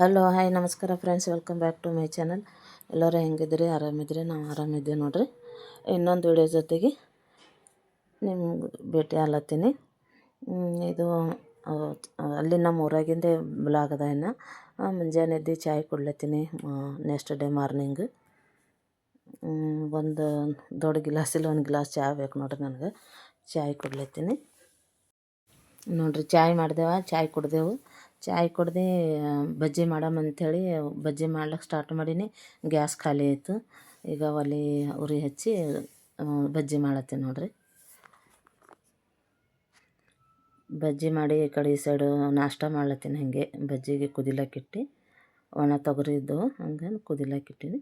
Hello hi ನಮಸ್ಕಾರ friends welcome back to my channel ಎಲ್ಲರೂ ಹೆಂಗಿದ್ರಿ ಆರಾಮಿದ್ರಿ ನಾವು ಆರಾಮಿದ್ದೀವಿ ನೋಡ್ರಿ. ಇನ್ನೊಂದು ವಿಡಿಯೋ ಜೊತೆಗೆ ನಿಮ್ಗೆ ಭೇಟಿ ಆಲತ್ತೀನಿ ಇದು ಅಲ್ಲಿ ನಮ್ಮ ಊರಾಗಿಂದೇ ಬ್ಲಾಗ್ ಅದ ಇನ್ನು. ಮುಂಜಾನೆ ಎದ್ದು ಚಾಯ್ ಕುಡ್ಲತ್ತೀನಿ ನೆಕ್ಸ್ಟ್ ಡೇ ಮಾರ್ನಿಂಗ್ ಒಂದು ದೊಡ್ಡ ಗಿಲಾಸಲ್ಲಿ ಒಂದು ಗ್ಲಾಸ್ ಚಹಾ ಬೇಕು ನೋಡ್ರಿ ನನಗೆ. ಚಾಯ್ ಕುಡ್ಲತ್ತೀನಿ. ನೋಡ್ರಿ, ಚಾಯ್ ಮಾಡ್ದೇವ, ಚಾಯ್ ಕುಡ್ದೆವು. ಚಾಯ್ ಕುಡ್ದು ಬಜ್ಜಿ ಮಾಡಮ್ ಅಂಥೇಳಿ ಬಜ್ಜಿ ಮಾಡ್ಲಿಕ್ಕೆ ಸ್ಟಾರ್ಟ್ ಮಾಡೀನಿ. ಗ್ಯಾಸ್ ಖಾಲಿ ಆಯಿತು. ಈಗ ಒಲೆ ಉರಿ ಹಚ್ಚಿ ಬಜ್ಜಿ ಮಾಡತ್ತೀನಿ ನೋಡ್ರಿ. ಬಜ್ಜಿ ಮಾಡಿ ಈ ಕಡೆ ಈ ಸೈಡು ನಾಷ್ಟ ಮಾಡ್ಲತ್ತೀನಿ ಹಾಗೆ. ಬಜ್ಜಿಗೆ ಕುದಿಲಕ್ಕಿಟ್ಟು ಒಣ ತೊಗರಿದ್ದು ಹಂಗೆ ಕುದಿಲಕ್ಕಿಟ್ಟಿನಿ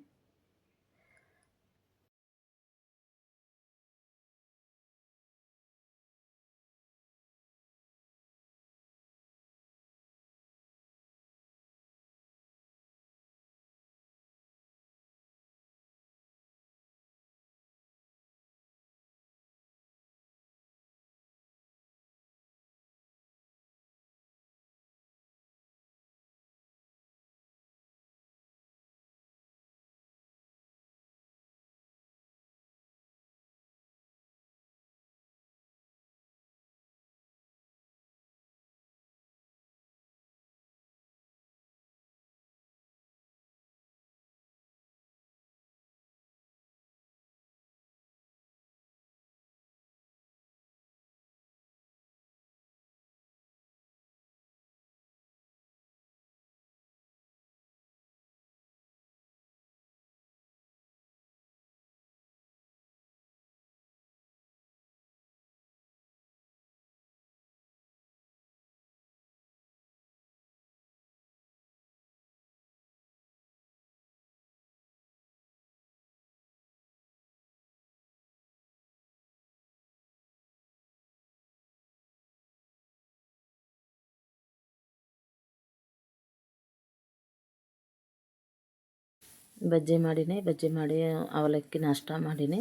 ಬಜ್ಜಿ ಮಾಡೀನಿ, ಬಜ್ಜಿ ಮಾಡಿ ಅವಲಕ್ಕಿ ನಾಷ್ಟ ಮಾಡೀನಿ.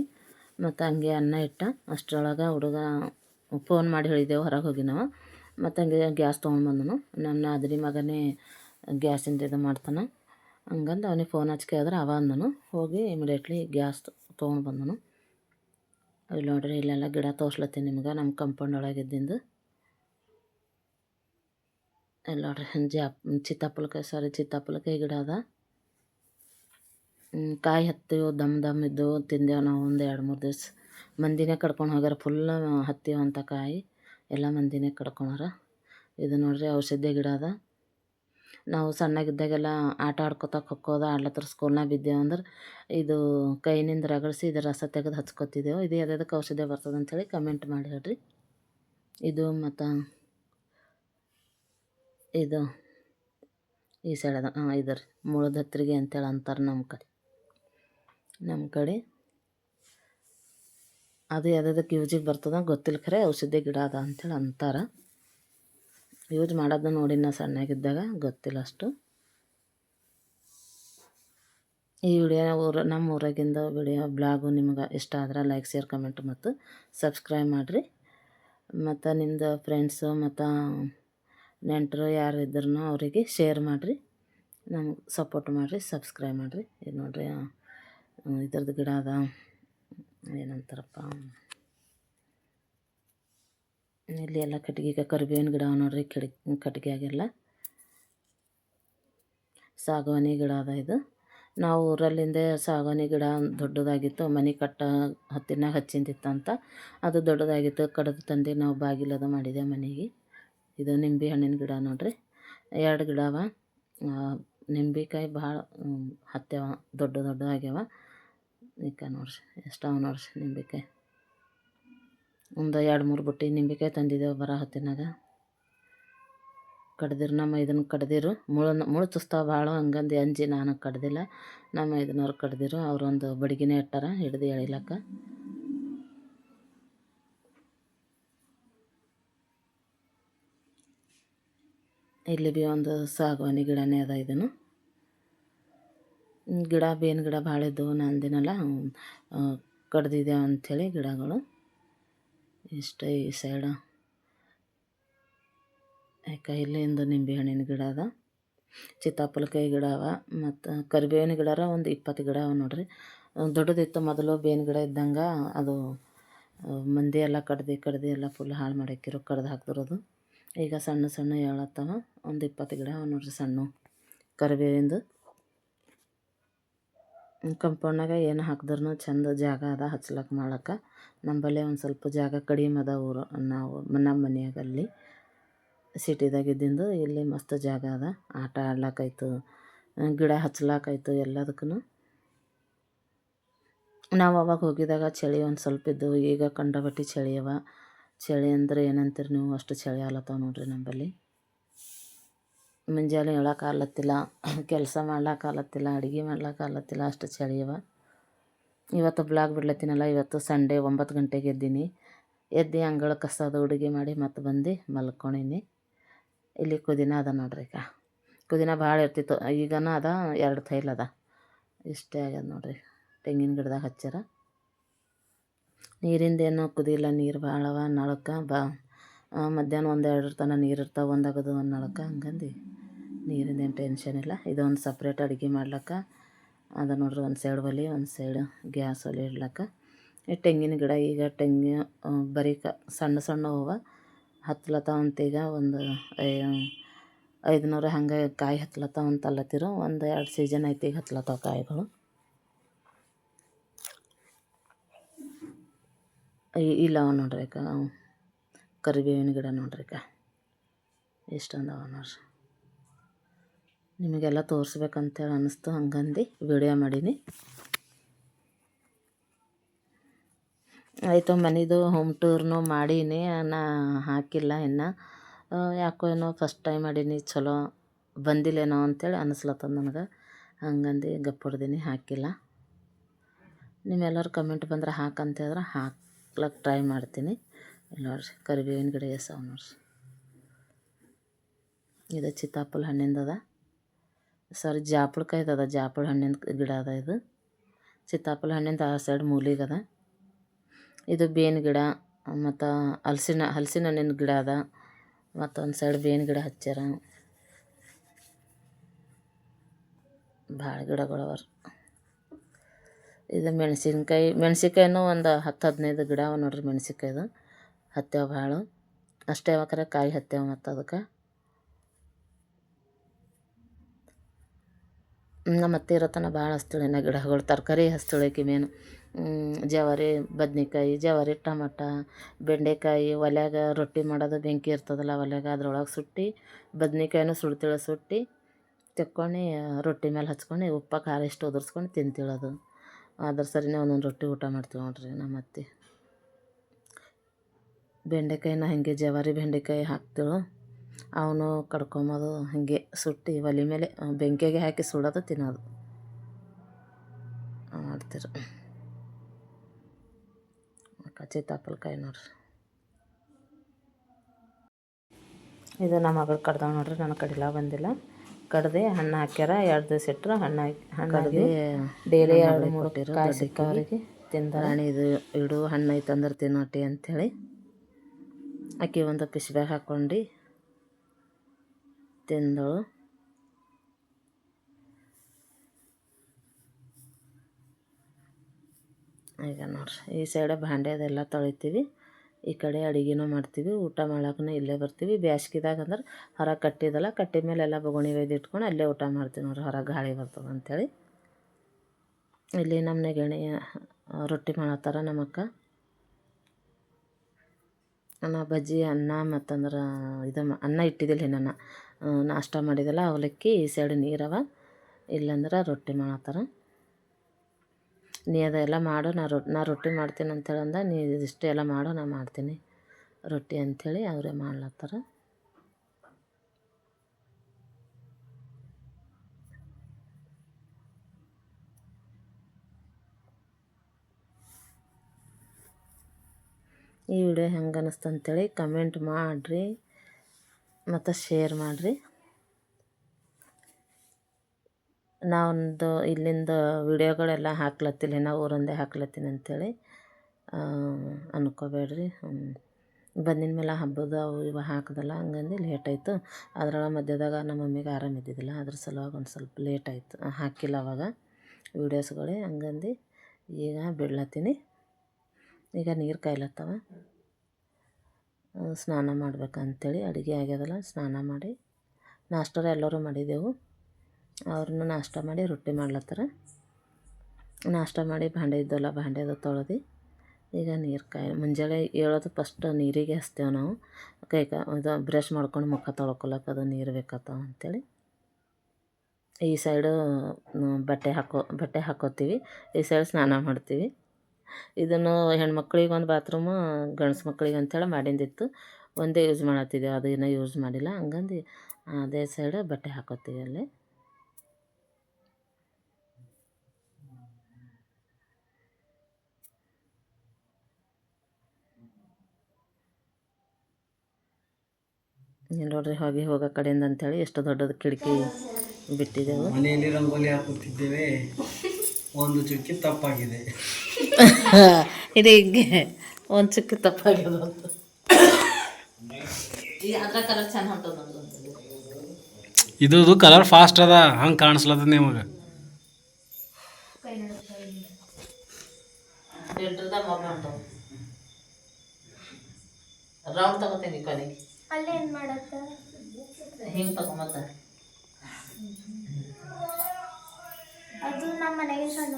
ಮತ್ತು ಹಂಗೆ ಅನ್ನ ಇಟ್ಟ, ಅಷ್ಟರೊಳಗೆ ಹುಡುಗ ಫೋನ್ ಮಾಡಿ ಹೇಳಿದ್ದೆವು ಹೊರಗೆ ಹೋಗಿ ನಾವು. ಮತ್ತು ಹಂಗೆ ಗ್ಯಾಸ್ ತೊಗೊಂಡು ಬಂದನು. ನನ್ನ ಅದ್ರಿ ಮಗನೇ ಗ್ಯಾಸಿಂದ ಇದು ಮಾಡ್ತಾನೆ. ಹಂಗಂದು ಅವನಿಗೆ ಫೋನ್ ಹಚ್ಚಿ ಕೇಳಿದ್ರೆ ಅವ ಅಂದನು. ಹೋಗಿ ಇಮಿಡಿಯೇಟ್ಲಿ ಗ್ಯಾಸ್ ತೊಗೊಂಡು ಬಂದನು. ಇಲ್ಲಿ ನೋಡ್ರಿ ಇಲ್ಲೆಲ್ಲ ಗಿಡ ತೋರ್ಸ್ಲತ್ತೀನಿ ನಿಮ್ಗೆ ನಮ್ಮ ಕಂಪೌಂಡ್ ಒಳಗಿದ್ದಿಂದು ಇಲ್ಲಿ ನೋಡ್ರಿ ಜಾಪ್ ಚಿತ್ತಾಪುಲ್ಕಾಯಿ ಸಾರಿ ಚಿತ್ತಾಪುಲ್ಕಾಯಿ ಗಿಡ ಅದ. ಕಾಯಿ ಹತ್ತಿವು, ದಮ್ ದಮ್ ಇದ್ದವು ತಿಂದೆವು ನಾವು ಒಂದು ಎರಡು ಮೂರು ದಿವ್ಸ. ಮಂದಿನೇ ಕಡ್ಕೊಂಡು ಹೋಗ್ಯಾರ ಫುಲ್ ಹತ್ತಿವು ಅಂತ ಕಾಯಿ. ಎಲ್ಲ ಮಂದಿನೇ ಕಡ್ಕೊಂಡಾರ ಇದು ನೋಡ್ರಿ ಔಷಧಿ ಗಿಡ ಅದ. ನಾವು ಸಣ್ಣಗಿದ್ದಾಗೆಲ್ಲ ಆಟ ಆಡ್ಕೊತಾ ಖೋಖೋದ ಆಡ್ಲತ್ತರ ಸ್ಕೂಲ್ನಾಗ ಬಿದ್ದೇವು ಅಂದ್ರೆ ಇದು ಕೈನಿಂದ ರಗಡಿಸಿ ಇದು ರಸ ತೆಗೆದು ಹಚ್ಕೊತಿದ್ದೆವು. ಇದು ಯಾವ್ದಕ್ಕೆ ಔಷಧಿ ಬರ್ತದೆ ಅಂಥೇಳಿ ಕಮೆಂಟ್ ಮಾಡಿ ಹೇಳ್ರಿ. ಇದು ಮತ್ತು ಇದು ಈ ಸೈಡ್ ಹಾಂ ಇದ್ರಿ ಮುಳದತ್ರಿಗೆ ಅಂತೇಳಿ ಅಂತಾರೆ ನಮ್ಮ ಕಡೆ. ನಮ್ಮ ಕಡೆ. ಅದು ಯಾವುದಕ್ಕೆ ಯೂಜಿಗೆ ಬರ್ತದ, ಗೊತ್ತಿಲ್ಲ ಖರೆ, ಔಷಧಿ ಗಿಡ ಅದ ಅಂಥೇಳಿ ಅಂತಾರೆ. ಯೂಸ್ ಮಾಡೋದನ್ನ ನೋಡಿ ನಾ ಸಣ್ಣಗಿದ್ದಾಗ, ಗೊತ್ತಿಲ್ಲ ಅಷ್ಟು. ಈ ವಿಡಿಯೋ ಊರ ನಮ್ಮ ಊರಾಗಿಂದ ವಿಡಿಯೋ, ಬ್ಲಾಗು ನಿಮ್ಗೆ ಇಷ್ಟ ಆದ್ರೆ ಲೈಕ್, ಶೇರ್, ಕಮೆಂಟ್ ಮತ್ತು ಸಬ್ಸ್ಕ್ರೈಬ್ ಮಾಡಿರಿ. ಮತ್ತು ನಿಮ್ಮದು ಫ್ರೆಂಡ್ಸು ಮತ್ತು ನೆಂಟರು ಯಾರು ಇದ್ರೂ ಅವರಿಗೆ ಶೇರ್ ಮಾಡಿರಿ. ನಮ್ಗೆ ಸಪೋರ್ಟ್ ಮಾಡಿರಿ, ಸಬ್ಸ್ಕ್ರೈಬ್ ಮಾಡಿರಿ. ಇದು ನೋಡಿರಿ ಇದ್ರದ್ದು ಗಿಡ ಅದ. ಏನಂತಾರಪ್ಪ? ಇಲ್ಲಿ ಎಲ್ಲ ಕಟ್ಗೆ ಕರಿಬೇವಿನ ಗಿಡ ನೋಡ್ರಿ, ಕಿಡಿ ಕಟ್ಗೆಯಾಗೆಲ್ಲ ಸಾಗವಾನಿ ಗಿಡ ಅದ ಇದು. ನಾವು ಊರಲ್ಲಿಂದೇ ಸಾಗವಾನಿ ಗಿಡ ದೊಡ್ಡದಾಗಿತ್ತು, ಮನೆ ಕಟ್ಟ ಹತ್ತಿನಾಗ ಹಚ್ಚಿಂದಿತ್ತಂತ ಅದು ದೊಡ್ಡದಾಗಿತ್ತು, ಕಡದು ತಂದು ನಾವು ಬಾಗಿಲದ ಮಾಡಿದೆ ಮನೆಗೆ. ಇದು ನಿಂಬೆ ಹಣ್ಣಿನ ಗಿಡ ನೋಡ್ರಿ. ಎರಡು ಗಿಡ ಅವ. ನಿಂಬೆಕಾಯಿ ಭಾಳ, ಹತ್ಯವ, ದೊಡ್ಡ ದೊಡ್ಡ ಆಗ್ಯಾವ. ಈಗ ನೋಡ್ರಿ ಎಷ್ಟವ ನೋಡ್ರಿ ನಿಂಬೆಕಾಯಿ. ಒಂದು ಎರಡು ಮೂರು ಬುಟ್ಟಿ ನಿಂಬೆಕಾಯಿ ತಂದಿದ್ದೇವೆ ಬರೋ ಹೊತ್ತಿನಾಗ. ಕಡ್ದಿರು ನಮ್ಮ ಇದನ್ನು ಕಡ್ದಿರು. ಮುಳು ಮುಳು ತುಸ್ತಾವ ಭಾಳ ಹಂಗಂದು ಅಂಜಿ ನಾನು ಕಡ್ದಿಲ್ಲ. ನಮ್ಮ ಇದನ್ನವ್ರು ಕಡ್ದಿರು ಅವರೊಂದು ಬಡಿಗೆನೇ ಇಟ್ಟಾರ, ಹಿಡ್ದು ಎಳಿಲಕ್ಕ. ಇಲ್ಲಿ ಬಿ ಒಂದು ಸಾಗವಾನಿ ಗಿಡನೇ ಅದ ಇದನ್ನು. ಗಿಡ ಬೇವಿನ ಗಿಡ ಭಾಳ ಇದ್ದವು ನಂದಿನಲ್ಲ ಕಡ್ದಿದೆ ಅಂಥೇಳಿ ಗಿಡಗಳು. ಇಷ್ಟ ಈ ಸೈಡ ಯಾಕೆ, ಇಲ್ಲಿಂದು ನಿಂಬೆ ಹಣ್ಣಿನ ಗಿಡ ಅದ. ಚಿತ್ತಾಪಲಕಾಯಿ ಗಿಡ ಅವ, ಮತ್ತು ಕರಿಬೇವಿನ ಗಿಡರ ಒಂದು ಇಪ್ಪತ್ತು ಗಿಡ ಅವ ನೋಡ್ರಿ. ದೊಡ್ಡದಿತ್ತು ಮೊದಲು ಬೇವಿನ ಗಿಡ ಇದ್ದಂಗೆ, ಅದು ಮಂದಿ ಎಲ್ಲ ಕಡ್ದು ಕಡ್ದು ಎಲ್ಲ ಫುಲ್ ಹಾಳು ಮಾಡಾಕಿರೋ ಕಡ್ದು ಹಾಕ್ದಿರೋದು. ಈಗ ಸಣ್ಣ ಸಣ್ಣ ಹೇಳತ್ತವ ಒಂದು ಇಪ್ಪತ್ತು ಗಿಡ ಅವ ನೋಡ್ರಿ ಸಣ್ಣ ಕರಿಬೇವಿಂದು. ಕಂಪೌಂಡ್ನಾಗ ಏನು ಹಾಕಿದ್ರೂ ಚಂದ ಜಾಗ ಅದ ಹಚ್ಲಕ್ಕೆ ಮಾಡಕ್ಕೆ. ನಂಬಲ್ಲಿ ಒಂದು ಸ್ವಲ್ಪ ಜಾಗ ಕಡಿಮೆ ಅದ ಊರು, ನಾವು ನಮ್ಮ ಮನೆಯಾಗಲ್ಲಿ. ಸಿಟಿದಾಗಿದ್ದಿಂದು ಇಲ್ಲಿ ಮಸ್ತ್ ಜಾಗ ಅದ. ಆಟ ಆಡ್ಲಕ್ಕಾಯ್ತು ಗಿಡ ಹಚ್ಲಾಕಾಯ್ತು ಎಲ್ಲದಕ್ಕೂ ನಾವು ಅವಾಗ ಹೋಗಿದಾಗ ಚಳಿ ಒಂದು ಸ್ವಲ್ಪ ಇದ್ದವು ಈಗ ಕಂಡಬಟ್ಟಿ ಚಳಿ ಅವ. ಚಳಿ ಅಂದ್ರೆ ಏನಂತೀರಿ ನೀವು? ಅಷ್ಟು ಚಳಿ ಆಲತ್ತವ ನೋಡಿರಿ ನಂಬಲ್ಲಿ. ಮುಂಜಾನೆ ಹೇಳೋಕ್ಕಾಗತ್ತಿಲ್ಲ ಕೆಲಸ ಮಾಡ್ಲಿಕ್ಕಾಗತ್ತಿಲ್ಲ ಅಡುಗೆ ಮಾಡ್ಲಿಕ್ಕಾಗತ್ತಿಲ್ಲ ಅಷ್ಟು ಚಳಿ ಅವ. ಇವತ್ತು ಬ್ಲಾಗ್ ಬಿಡ್ಲತ್ತೀನಲ್ಲ, ಇವತ್ತು ಸಂಡೇ ಒಂಬತ್ತು ಗಂಟೆಗೆ ಎದ್ದೀನಿ. ಎದ್ದು ಅಂಗಳ ಕಸದ ಉಡುಗೆ ಮಾಡಿ ಮತ್ತೆ ಬಂದು ಮಲ್ಕೊಂಡೀನಿ ಇಲ್ಲಿ ಕುದಿನ ಅದ ನೋಡ್ರಿ ಈಗ. ಕುದಿನ ಭಾಳ ಇರ್ತಿತ್ತು, ಈಗನ ಅದ ಎರಡು ತೈಲ್ ಅದ. ಇಷ್ಟೇ ಆಗ್ಯದ ನೋಡ್ರಿ, ತೆಂಗಿನ ಗಿಡದಾಗ ಹಚ್ಚಾರ. ನೀರಿಂದೇನು ಕುದಿಲ್ಲ, ನೀರು ಭಾಳವ ನಳಕ ಬಾ ಮಧ್ಯಾಹ್ನ ಒಂದು ಎರಡು ತನಕ ನೀರು ಇರ್ತಾವೆ ಒಂದಾಗದು ಒಂದು ನಳಕ್ಕೆ ಹಂಗಂದು. ನೀರಿಂದೇನು ಟೆನ್ಷನ್ ಇಲ್ಲ. ಇದೊಂದು ಸಪ್ರೇಟ್ ಅಡುಗೆ ಮಾಡ್ಲಕ್ಕ. ಅದು ನೋಡ್ರಿ ಒಂದು ಸೈಡ್ ಒಲೆ, ಒಂದು ಸೈಡ್ ಗ್ಯಾಸ್ ಒಲೆ ಇಡ್ಲಕ್ಕ ಈ ತೆಂಗಿನ ಗಿಡ ಈಗ ತೆಂಗಿನ ಬರೀ ಕ, ಸಣ್ಣ ಸಣ್ಣ ಹೂವು ಹತ್ಲತ್ತಾವಂತ ಈಗ ಒಂದು ಐದುನೂರು ಹಂಗೆ ಕಾಯಿ ಹತ್ಲತ್ತಾವಂತ ಅಲ್ಲತ್ತಿರು ಒಂದು ಎರಡು ಸೀಸನ್ ಐತಿ ಈಗ ಹತ್ಲತ್ತಾವ ಕಾಯಿಗಳು. ಇಲ್ಲ ಅವ ನೋಡ್ರಿ ಅಕ್ಕ ಕರಿಬೇವಿನ ಗಿಡ ನೋಡ್ರಿ ಅಕ್ಕ ಎಷ್ಟೊಂದು ಅವ ನೋಡ್ರಿ. ನಿಮಗೆಲ್ಲ ತೋರಿಸ್ಬೇಕಂತೇಳಿ ಅನ್ನಿಸ್ತು, ಹಂಗಂದು ವಿಡಿಯೋ ಮಾಡೀನಿ. ಆಯಿತು, ಮನೆದು ಹೋಮ್ ಟೂರ್ನು ಮಾಡೀನಿ ನಾ ಹಾಕಿಲ್ಲ ಇನ್ನು. ಯಾಕೋ ಏನೋ ಫಸ್ಟ್ ಟೈಮ್ ಮಾಡೀನಿ, ಚಲೋ ಬಂದಿಲ್ಲೇನೋ ಅಂತೇಳಿ ಅನ್ನಿಸ್ಲತ್ತದ ನನಗೆ. ಹಂಗಂದು ಗಪ್ಪ ಹೊಡ್ದೀನಿ ಹಾಕಿಲ್ಲ. ನಿಮ್ಮೆಲ್ಲರೂ ಕಮೆಂಟ್ ಬಂದ್ರೆ ಹಾಕಂತೇಳಿದ್ರೆ ಹಾಕ್ಲಕ್ಕೆ ಟ್ರೈ ಮಾಡ್ತೀನಿ. ನೋಡ್ರಿ, ಕರಿಬೇವಿನ ಗಿಡ ಎಸವ ನೋಡ್ರಿ. ಇದು ಚಿತ್ತಾಪಲ್ ಹಣ್ಣಿಂದದ. ಸಾರಿ ಜಾಪಳಕಾಯಿ ಅದ, ಜಾಪಳ ಹಣ್ಣಿನ ಗಿಡ ಅದ ಇದು. ಸೀತಾಫಲ ಹಣ್ಣಿನ ಆ ಸೈಡ್ ಮೂಲಿಗೆ ಅದ. ಇದು ಬೇವಿನ ಗಿಡ, ಮತ್ತು ಹಲ್ಸಿನ, ಹಲಸಿನ ಹಣ್ಣಿನ ಗಿಡ ಅದ. ಮತ್ತೊಂದು ಸೈಡ್ ಬೇವಿನ ಗಿಡ ಹಚ್ಚಾರ ಭಾಳ ಗಿಡಗಳು ಅವ ಇದು ಮೆಣಸಿನ್ಕಾಯಿ, ಮೆಣಸಿನ್ಕಾಯಿನೂ ಒಂದು ಹತ್ತು, ಹದಿನೈದು ಗಿಡ ಅವ ನೋಡ್ರಿ ಮೆಣಸಿನ್ಕಾಯ್ದು. ಹತ್ತೇವೆ ಭಾಳ. ಅಷ್ಟೇ ಅವಕ್ರೆ ಕಾಯಿ ಹತ್ತೇವೆ ಮತ್ತು ಅದಕ್ಕೆ. ನಮ್ಮ ಅತ್ತೆ ಇರತನ ಭಾಳ ಹಚ್ತಾಳಿನ ಗಿಡಗಳು, ತರಕಾರಿ ಹಚ್ತೇಳೆ ಆಕೆ ಮೇನ್ ಜವಾರಿ, ಬದ್ನೆಕಾಯಿ, ಜವಾರಿ, ಟಮಟ, ಬೆಂಡೆಕಾಯಿ, ಒಲ್ಯಾಗ ರೊಟ್ಟಿ ಮಾಡೋದು ಬೆಂಕಿ ಇರ್ತದಲ್ಲ, ಒಲ್ಯಾಗ ಅದ್ರೊಳಗೆ ಸುಟ್ಟು, ಬದ್ನೆಕಾಯಿನೂ ಸುಡ್ತಾಳೆ, ಸುಟ್ಟು, ತೆಕ್ಕೊಂಡು ರೊಟ್ಟಿ ಮೇಲೆ ಹಚ್ಕೊಂಡು, ಉಪ್ಪ, ಖಾರ ಇಷ್ಟು ಉದುರ್ಸ್ಕೊಂಡು ತಿಂತೀಳದು. ಅದ್ರ ಸರಿನೇ ಒಂದೊಂದು ರೊಟ್ಟಿ ಊಟ ಮಾಡ್ತೀವಿ ನೋಡ್ರಿ ನಮ್ಮ ಅತ್ತೆ. ಬೆಂಡೆಕಾಯಿನ ಹಾಗೆ ಜವಾರಿ, ಬೆಂಡೆಕಾಯಿ ಹಾಕ್ತೇಳು. ಅವನು ಕಡ್ಕೊಂಬೋದು ಹಾಗೆ ಸುಟ್ಟು ಒಲೆ ಮೇಲೆ ಆ, ಬೆಂಕಿಗೆ ಹಾಕಿ ಸುಡೋದು ತಿನ್ನೋದು. ಮಾಡ್ತೀರ ಚಿತ್ತಾಪಲ್ಕಾಯಿ ನೋಡ್ರಿ ಇದು ನಮ್ಮ ಮಗಳು ಕಡ್ದಾವ ನೋಡ್ರಿ ನನ್ನ ಕಡಿಲ ಬಂದಿಲ್ಲ. ಕಡ್ದು ಹಣ್ಣು ಹಾಕ್ಯಾರ ಎರಡು ದಿವಸ ಇಟ್ಟರೆ ಹಣ್ಣು ಹಾಕಿ ಹಣ್ಣಾಗಿ ಡೇಲಿ ಎರಡು ಮೂರು ಕಾಯಿ ಸಿಕ್ಕವ್ರಿಗೆ ತಿಂದ ರಾಣಿ ಇದು ಇಡು ಹಣ್ಣು ಐತಂದ್ರೆ ಅಂದ್ರೆ ತಿನ್ನೋಟಿ ಅಂಥೇಳಿ ಆಕಿ ಒಂದು ಪಿಶ್ಬ್ಯಾಗ ಹಾಕ್ಕೊಂಡು ತಿಂದಳು ಈಗ ನೋಡ್ರಿ, ಈ ಸೈಡ ಭಾಂಡ್ಯದೆಲ್ಲ ತೊಳಿತೀವಿ. ಈ ಕಡೆ ಅಡುಗೆನೂ ಮಾಡ್ತೀವಿ, ಊಟ ಮಾಡೋಕ್ಕೂ ಇಲ್ಲೇ ಬರ್ತೀವಿ. ಬ್ಯಾಸ್ಗಿದಾಗ ಅಂದ್ರೆ ಹೊರಗೆ ಕಟ್ಟಿದಲ್ಲ ಕಟ್ಟಿ ಮೇಲೆ ಎಲ್ಲ ಬೊಗಣಿ ಒಯ್ದು ಇಟ್ಕೊಂಡು ಅಲ್ಲೇ ಊಟ ಮಾಡ್ತೀವಿ ನೋಡ್ರಿ ಹೊರಗೆ ಗಾಳಿ ಬರ್ತದೆ ಅಂಥೇಳಿ ಇಲ್ಲಿ ನಮ್ಮ ನೆಗಣಿ ರೊಟ್ಟಿ ಮಾಡತ್ತಾರ ನಮ್ಮ ಅಕ್ಕ. ಅನ್ನ, ಬಜ್ಜಿ, ಅನ್ನ ಮತ್ತಂದ್ರೆ ಇದು ಅನ್ನ ಇಟ್ಟಿದ್ದಿಲ್ಲ ನಾನು ನಾಷ್ಟ ಮಾಡಿದಲ್ಲ, ಅವಲಕ್ಕಿ ಈ ಸೈಡ್ ನೀರವ, ಇಲ್ಲಂದ್ರೆ ರೊಟ್ಟಿ ಮಾಡತ್ತಾರ. ನೀ ಅದೆಲ್ಲ ಮಾಡು, ನಾ ರೊಟ್ಟಿ ನಾ ರೊಟ್ಟಿ ಮಾಡ್ತೀನಿ ಅಂತೇಳಿ ಅಂದ ನೀ ಇದಿಷ್ಟು ಎಲ್ಲ ಮಾಡು, ನಾ ಮಾಡ್ತೀನಿ. ರೊಟ್ಟಿ ಅಂಥೇಳಿ ಅವರೇ ಮಾಡ್ಲತ್ತಾರ. ಈ ವಿಡಿಯೋ ಹೆಂಗೆ ಅನ್ನಿಸ್ತು ಅಂತೇಳಿ ಕಮೆಂಟ್ ಮಾಡಿರಿ. ಮತ್ತು ಶೇರ್ ಮಾಡಿರಿ. ನಾವೊಂದು ಇಲ್ಲಿಂದ ವಿಡಿಯೋಗಳೆಲ್ಲ ಹಾಕ್ಲತ್ತಿಲ್ಲ ನಾ ಊರೊಂದೇ ಹಾಕ್ಲತ್ತೀನಿ ಅಂಥೇಳಿ ಅನ್ಕೋಬೇಡ್ರಿ. ಹ್ಮ್. ಬಂದಿನ ಮೇಲೆ ಹಬ್ಬದ ಅವು ಇವು ಹಾಕಿದಲ್ಲ, ಹಂಗಂದು ಲೇಟ್ ಆಯಿತು. ಅದ್ರೊಳಗೆ ಮಧ್ಯದಾಗ ನಮ್ಮ ಮಮ್ಮಿಗೆ ಆರಾಮ ಇದ್ದಿದ್ದಿಲ್ಲ, ಅದ್ರ ಸಲುವಾಗಿ ಒಂದು ಸ್ವಲ್ಪ ಲೇಟ್ ಆಯಿತು. ಹಾಕಿಲ್ಲ ಅವಾಗ ವೀಡಿಯೋಸ್ಗಳೇ ಹಂಗಂದು ಈಗ ಬಿಡ್ಲತ್ತೀನಿ. ಈಗ ನೀರು ಕಾಯ್ಲತ್ತವ. ಸ್ನಾನ ಮಾಡ್ಬೇಕಂತೇಳಿ ಅಡುಗೆ ಆಗ್ಯದಲ್ಲ, ಸ್ನಾನ ಮಾಡಿ ನಾಷ್ಟರ ಎಲ್ಲರೂ ಮಾಡಿದೆವು. ಅವ್ರನ್ನ ನಾಷ್ಟ ಮಾಡಿ ರೊಟ್ಟಿ ಮಾಡ್ಲತ್ತಾರ. ನಾಷ್ಟ ಮಾಡಿ ಭಾಂಡೆ ಇದ್ದಲ್ಲ ಭಾಂಡೆ ಅದು ತೊಳೆದು ಈಗ ನೀರು ಕಾಯಿ, ಮುಂಜಾನೆ ಹೇಳೋದು ಫಸ್ಟ್ ನೀರಿಗೆ ಹಚ್ತೇವೆ ನಾವು. ಕಾ ಇದು ಬ್ರಷ್ ಮಾಡ್ಕೊಂಡು ಮುಖ ತೊಳ್ಕೊಳಕ್ಕೆ ಅದು ನೀರು ಬೇಕಾಗ್ತಾವ ಅಂಥೇಳಿ ಈ ಸೈಡು ಬಟ್ಟೆ ಹಾಕೋ, ಬಟ್ಟೆ ಹಾಕೋತೀವಿ. ಈ ಸೈಡ್ ಸ್ನಾನ ಮಾಡ್ತೀವಿ. ಇದನ್ನು ಹೆಣ್ಮಕ್ಳಿಗೆ ಒಂದು ಬಾತ್ರೂಮು ಗಂಡ್ಸು ಮಕ್ಳಿಗೆ ಅಂಥೇಳಿ ಮಾಡಿಂದಿತ್ತು. ಒಂದೇ ಯೂಸ್ ಮಾಡತ್ತಿದ್ದೆವು ಅದು ಇನ್ನೂ ಯೂಸ್ ಮಾಡಿಲ್ಲ. ಹಂಗಂದು ಅದೇ ಸೈಡ್ ಬಟ್ಟೆ ಹಾಕೋತೀವಿ ಅಲ್ಲಿ. ನೋಡ್ರಿ ಹೋಗಿ ಹೋಗೋ ಕಡೆಯಿಂದ ಅಂತೇಳಿ ಎಷ್ಟು ದೊಡ್ಡದು ಕಿಟಕಿ ಬಿಟ್ಟಿದ್ದೆವು ಮನೆಯಲ್ಲಿ ರಂಗೋಲಿ ಹಾಕುತ್ತಿದ್ದೇವೆ ಒಂದು ಚುಕ್ಕಿ ತಪ್ಪಾಗಿದೆ. ಇದು ಹಿಂಗೆ ಒಂದು ಚಿಕ್ಕ ತಪ್ಪಾಗಿದೆ ಅಂತ. ಈಗ ಅದ್ರ ಕಲರ್ ಹೊಂಟದ ಇದು ಕಲರ್ ಫಾಸ್ಟ್ ಅದ ಹಂಗೆ ಕಾಣಿಸ್ಲದ ನಿಮಗೆ. ರೌಂಡ್ ತಗೋತೀನಿ ಕೊನೆಗೆ ಅಲ್ಲೇ ಏನ್ ಮಾಡತ್ತ ಹಿಂಗೆ ತಗೊಂಬತ್ತ ಅದು ನಮ್ಮ ಮನೆಗೆ ಸಣ್ಣ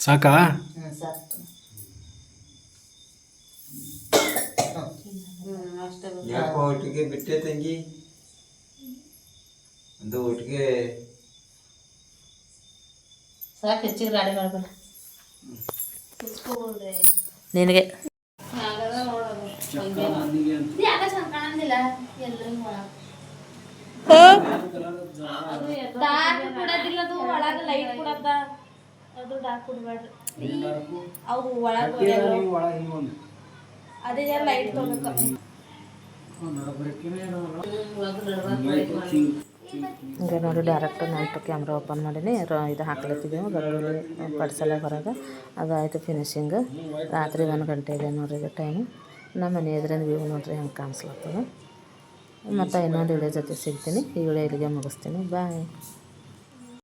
ಸಾಕಾ? ಯಾಕೋ ಒಟ್ಟಿಗೆ ಬಿಟ್ಟೆ ತಂಗಿ? ಅದು ಒಟ್ಟಿಗೆ ಸಾಕು ಹೆಚ್ಚಿಗೆ ರಾಡಿ ಮಾಡಬೇಡ. ನಿನಗೆ. ಯಾಕ ಚಂದ ಕಾಣಂಗಿಲ್ಲ ಎಲ್ಲರೂ ಡಾರ್ಕ್ ಕೊಡೋದಿಲ್ಲ ಅದು ಒಳಗ ಲೈಟ್ ಕೊಡದ ಅದು ಡಾರ್ಕ್ ಕೊಡ್ಬೇಡ್ರಿ ಅವು ಒಳಗ ಅದೇ ಲೈಟ್ ತಗೋಬೇಕು? ಈಗ ನೋಡಿ ಡೈರೆಕ್ಟ್ ನೈಟ್ ಕ್ಯಾಮ್ರಾ ಓಪನ್ ಮಾಡೀನಿ. ರ ಇದು ಹಾಕ್ಲತ್ತಿದ್ದೆವು ರಂಗೋಲಿ ಪಡ್ಸಲ ಹೊರಗೆ. ಅದು ಆಯಿತು ಫಿನಿಶಿಂಗ್ ರಾತ್ರಿ ಒಂದು ಇದೆ ನೋಡ್ರಿ ಇದು ಟೈಮ್ ನಮ್ಮ ಮನೆ ಎದುರಿಂದ ವ್ಯೂ ನೋಡ್ರಿ ಹೆಂಗೆ ಕಾಣಿಸ್ಲತ್ತದ. ಮತ್ತು ಇನ್ನೊಂದು ವಿಡಿಯೋ ಜೊತೆ ಸಿಗ್ತೀನಿ. ಈ ವಿಡಿಯೋ ಇಲ್ಲಿಗೆ ಮುಗಿಸ್ತೀನಿ. ಬಾಯ್